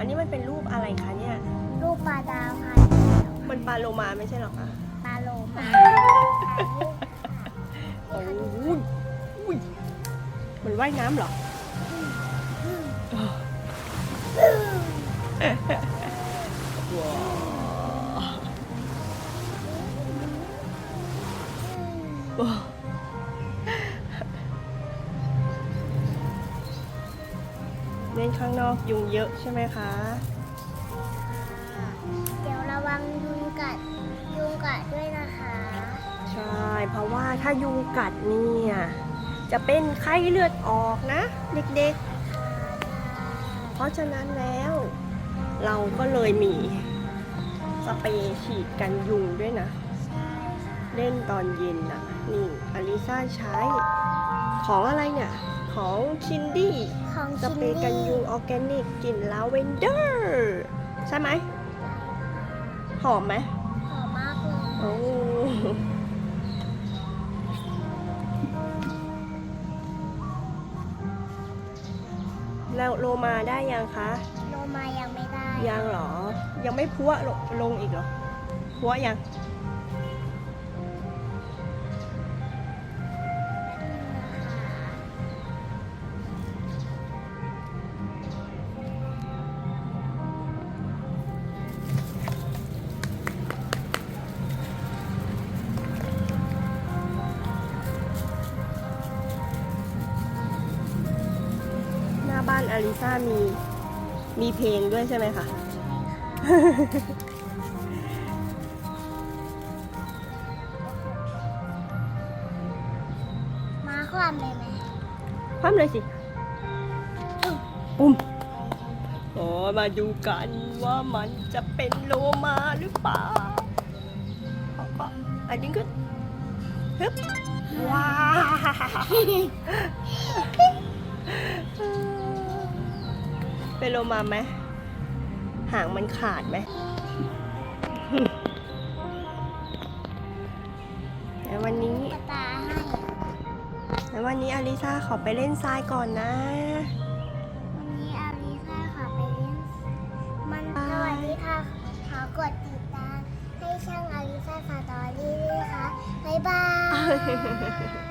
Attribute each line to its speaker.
Speaker 1: อะไรคะเนี่ย
Speaker 2: ลูกปลาดาวค่ะ
Speaker 1: มันปลาโลมาไม่ใช่หรอคะ
Speaker 2: ปลาโลมา
Speaker 1: โอ้ยอุ้ยมันว่ายน้ำเหรอ ว้าว เล่นข้างนอกยุงเยอะใช่ไหมคะ
Speaker 2: เดี๋ยวระวังยุงกัดยุงกัดด้วยนะคะ
Speaker 1: ใช่ เพราะว่าถ้ายุงกัดเนี่ยจะเป็นไข้เลือดออกนะ เด็กๆ เพราะฉะนั้นแล้ว เราก็เลยมีสเปรย์ฉีดกันยุงด้วยนะ
Speaker 2: ใช่ค่ะ
Speaker 1: เล่นตอนเย็นน่ะนี่อลิซ่าใช้ของอะไรเนี่ย ของชินดี้
Speaker 2: ของ
Speaker 1: สเปรย์กันยุงออร์แกนิกกลิ่นลาเวนเดอร์ใช่ไหมหอมไหม
Speaker 2: หอมมากเลย
Speaker 1: โอ้แล้วโลมาได้ยังคะ
Speaker 2: โลมายังไม่ได้
Speaker 1: ยังเหรอ ยังไม่พัวลงลงอีกเหรอพัวยัง บ้านอลิซ่ามีมีเพลงด้วยใช่ไหมคะ
Speaker 2: มาความเลยไหม
Speaker 1: คว่ำเลยสิปุ่มโอ้มาดูกันว่ามันจะเป็นโลมาหรือเปล่าเอาปะอันนี้ก็ฮึบว้า เป็นโลมาไหมหางมันขาดไหมแต่วันนี้
Speaker 2: กระตาให้
Speaker 1: แล้ววันนี้อลิซ่าขอไปเล่นทรายก่อนนะ
Speaker 2: วันนี้อาลิซ่าขอไปเล่น มันสวัสดีค่ะ ขอกดติดตามให้ช่างอาลิซ่าสตอรี่ด้วยค่ะ บ๊ายบาย